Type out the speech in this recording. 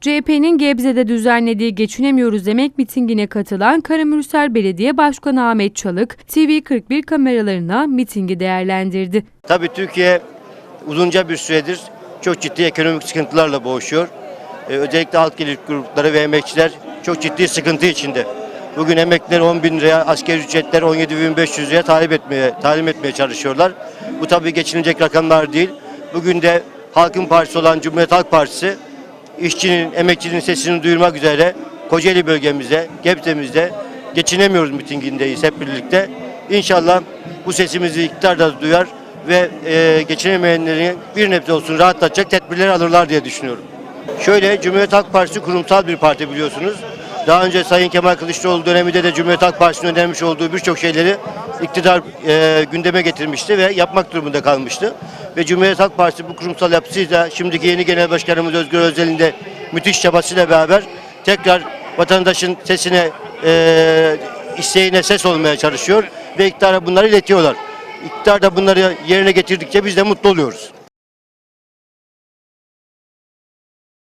CHP'nin Gebze'de düzenlediği Geçinemiyoruz demek mitingine katılan Karamürsel Belediye Başkanı Ahmet Çalık, TV41 kameralarına mitingi değerlendirdi. Tabii Türkiye uzunca bir süredir çok ciddi ekonomik sıkıntılarla boğuşuyor. Ee, özellikle halk gelir grupları ve emekçiler çok ciddi sıkıntı içinde. Bugün emekliler 10 bin liraya, asgari ücretler 17.500 liraya talep etmeye, talim etmeye çalışıyorlar. Bu tabii geçinilecek rakamlar değil. Bugün de Halkın Partisi olan Cumhuriyet Halk Partisi işçinin, emekçinin sesini duyurmak üzere Kocaeli bölgemizde, Gebze'mizde geçinemiyoruz mitingindeyiz hep birlikte. İnşallah bu sesimizi iktidar da duyar ve e, geçinemeyenlerin bir nebze olsun rahatlatacak tedbirler alırlar diye düşünüyorum. Şöyle Cumhuriyet Halk Partisi kurumsal bir parti biliyorsunuz. Daha önce Sayın Kemal Kılıçdaroğlu döneminde de Cumhuriyet Halk Partisi'nin önermiş olduğu birçok şeyleri iktidar e, gündeme getirmişti ve yapmak durumunda kalmıştı. Ve Cumhuriyet Halk Partisi bu kurumsal yapısıyla şimdiki yeni Genel Başkanımız Özgür Özel'in de müthiş çabasıyla beraber tekrar vatandaşın sesine, e, isteğine ses olmaya çalışıyor ve iktidara bunları iletiyorlar. İktidar da bunları yerine getirdikçe biz de mutlu oluyoruz.